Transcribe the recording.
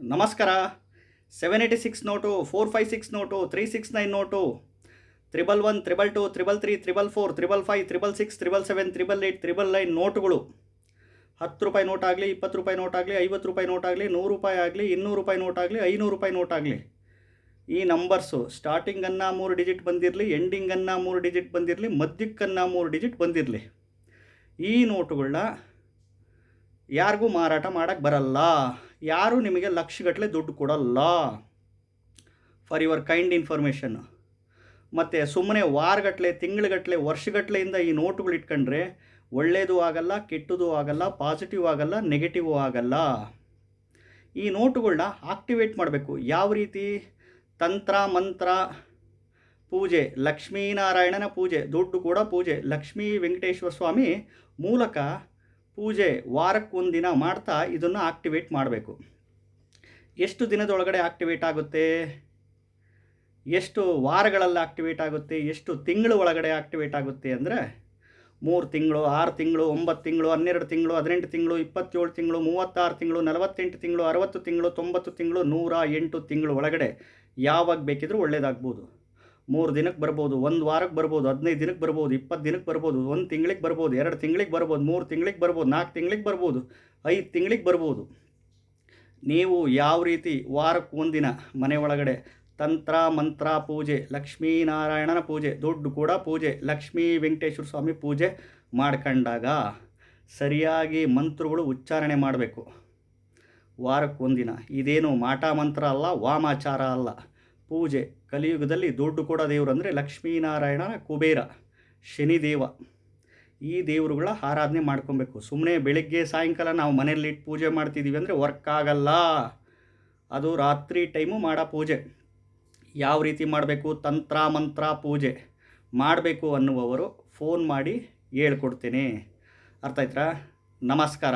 ನಮಸ್ಕಾರ. Seven eighty six note four five six note three six nine note triple one triple two triple three triple four triple five triple six triple seven triple eight triple nine ನೋಟುಗಳು. ಹತ್ತು ರೂಪಾಯಿ note ಆಗಲಿ, ಇಪ್ಪತ್ತು ರೂಪಾಯಿ note ಆಗಲಿ, ಐವತ್ತು ರೂಪಾಯಿ note ಆಗಲಿ, ನೂರು ರೂಪಾಯಿ ಆಗಲಿ, ಇನ್ನೂರು ರೂಪಾಯಿ ನೋಟ್ ಆಗಲಿ, ಐನೂರು ರೂಪಾಯಿ ನೋಟ್ ಆಗಲಿ. ಈ ನಂಬರ್ಸು ಸ್ಟಾರ್ಟಿಂಗನ್ನು ಮೂರು ಡಿಜಿಟ್ ಬಂದಿರಲಿ ಎಂಡಿಂಗನ್ನು ಮೂರು ಡಿಜಿಟ್ ಬಂದಿರಲಿ, ಮಧ್ಯಕ್ಕನ್ನು ಮೂರು ಡಿಜಿಟ್ ಬಂದಿರಲಿ. ಈ ನೋಟುಗಳನ್ನ ಯಾರಿಗೂ ಮಾರಾಟ ಮಾಡೋಕ್ಕೆ ಬರಲ್ಲ. ಯಾರೂ ನಿಮಗೆ ಲಕ್ಷಗಟ್ಟಲೆ ದುಡ್ಡು ಕೊಡಲ್ಲ. ಫಾರ್ ಯುವರ್ ಕೈಂಡ್ ಇನ್ಫಾರ್ಮೇಷನ್ ಮತ್ತು ಸುಮ್ಮನೆ ವಾರಗಟ್ಟಲೆ ತಿಂಗಳಗಟ್ಟಲೆ ವರ್ಷಗಟ್ಟಲೆಯಿಂದ ಈ ನೋಟುಗಳು ಇಟ್ಕೊಂಡ್ರೆ ಒಳ್ಳೆಯದು ಆಗಲ್ಲ, ಕೆಟ್ಟದು ಆಗಲ್ಲ ಪಾಸಿಟಿವ್ ಆಗಲ್ಲ ನೆಗೆಟಿವ್ ಆಗಲ್ಲ. ಈ ನೋಟುಗಳನ್ನ ಆಕ್ಟಿವೇಟ್ ಮಾಡಬೇಕು. ಯಾವ ರೀತಿ? ತಂತ್ರ, ಮಂತ್ರ, ಪೂಜೆ, ಲಕ್ಷ್ಮೀನಾರಾಯಣನ ಪೂಜೆ, ದುಡ್ಡು ಕೂಡ ಪೂಜೆ. ಲಕ್ಷ್ಮೀ ವೆಂಕಟೇಶ್ವರ ಸ್ವಾಮಿ ಮೂಲಕ ಪೂಜೆ ವಾರಕ್ಕೊಂದಿನ ಮಾಡ್ತಾ ಇದನ್ನು ಆಕ್ಟಿವೇಟ್ ಮಾಡಬೇಕು. ಎಷ್ಟು ದಿನದೊಳಗಡೆ ಆಕ್ಟಿವೇಟ್ ಆಗುತ್ತೆ? ಎಷ್ಟು ವಾರಗಳಲ್ಲಿ ಆಕ್ಟಿವೇಟ್ ಆಗುತ್ತೆ? ಎಷ್ಟು ತಿಂಗಳು ಒಳಗಡೆ ಆಕ್ಟಿವೇಟ್ ಆಗುತ್ತೆ ಅಂದರೆ ಮೂರು ತಿಂಗಳು, ಆರು ತಿಂಗಳು, ಒಂಬತ್ತು ತಿಂಗಳು, ಹನ್ನೆರಡು ತಿಂಗಳು, ಹದಿನೆಂಟು ತಿಂಗಳು, ಇಪ್ಪತ್ತೇಳು ತಿಂಗಳು, ಮೂವತ್ತಾರು ತಿಂಗಳು, ನಲವತ್ತೆಂಟು ತಿಂಗಳು, ಅರವತ್ತು ತಿಂಗಳು, ತೊಂಬತ್ತು ತಿಂಗಳು, ನೂರ ಎಂಟು ತಿಂಗಳು ಒಳಗಡೆ ಯಾವಾಗ ಬೇಕಿದ್ರೂ ಒಳ್ಳೇದಾಗ್ಬೋದು. ಮೂರು ದಿನಕ್ಕೆ ಬರ್ಬೋದು, ಒಂದು ವಾರಕ್ಕೆ ಬರ್ಬೋದು, ಹದಿನೈದು ದಿನಕ್ಕೆ ಬರ್ಬೋದು, ಇಪ್ಪತ್ತು ದಿನಕ್ಕೆ ಬರ್ಬೋದು, ಒಂದು ತಿಂಗಳಿಗೆ ಬರ್ಬೋದು, ಎರಡು ತಿಂಗಳಿಗೆ ಬರ್ಬೋದು, ಮೂರು ತಿಂಗಳಿಗೆ ಬರ್ಬೋದು, ನಾಲ್ಕು ತಿಂಗಳಿಗೆ ಬರ್ಬೋದು, ಐದು ತಿಂಗಳಿಗೆ ಬರ್ಬೋದು. ನೀವು ಯಾವ ರೀತಿ ವಾರಕ್ಕೆ ಒಂದಿನ ಮನೆ ಒಳಗಡೆ ತಂತ್ರ, ಮಂತ್ರ ಪೂಜೆ ಲಕ್ಷ್ಮೀನಾರಾಯಣನ ಪೂಜೆ, ದುಡ್ಡು ಕೂಡ ಪೂಜೆ, ಲಕ್ಷ್ಮೀ ವೆಂಕಟೇಶ್ವರ ಸ್ವಾಮಿ ಪೂಜೆ ಮಾಡ್ಕೊಂಡಾಗ ಸರಿಯಾಗಿ ಮಂತ್ರಗಳು ಉಚ್ಚಾರಣೆ ಮಾಡಬೇಕು. ವಾರಕ್ಕೆ ಒಂದಿನ. ಇದೇನು ಮಾಟ ಮಂತ್ರ ಅಲ್ಲ, ವಾಮಾಚಾರ ಅಲ್ಲ. ಪೂಜೆ, ಕಲಿಯುಗದಲ್ಲಿ ದುಡ್ಡು ಕೊಡೋ ದೇವರು ಅಂದರೆ ಲಕ್ಷ್ಮೀನಾರಾಯಣ ಕುಬೇರ, ಶನಿದೇವ. ಈ ದೇವರುಗಳ ಆರಾಧನೆ ಮಾಡ್ಕೊಬೇಕು. ಸುಮ್ಮನೆ ಬೆಳಿಗ್ಗೆ, ಸಾಯಂಕಾಲ ನಾವು ಮನೆಯಲ್ಲಿ ಇಟ್ಟು ಪೂಜೆ ಮಾಡ್ತಿದ್ದೀವಿ ಅಂದರೆ ವರ್ಕ್ ಆಗಲ್ಲ. ಅದು ರಾತ್ರಿ ಟೈಮು ಮಾಡೋ ಪೂಜೆ. ಯಾವ ರೀತಿ ಮಾಡಬೇಕು? ತಂತ್ರ, ಮಂತ್ರ, ಪೂಜೆ ಮಾಡಬೇಕು ಅನ್ನುವವರು ಫೋನ್ ಮಾಡಿ ಹೇಳ್ಕೊಡ್ತೀನಿ. ಅರ್ಥ ಆಯ್ತಾ? ನಮಸ್ಕಾರ.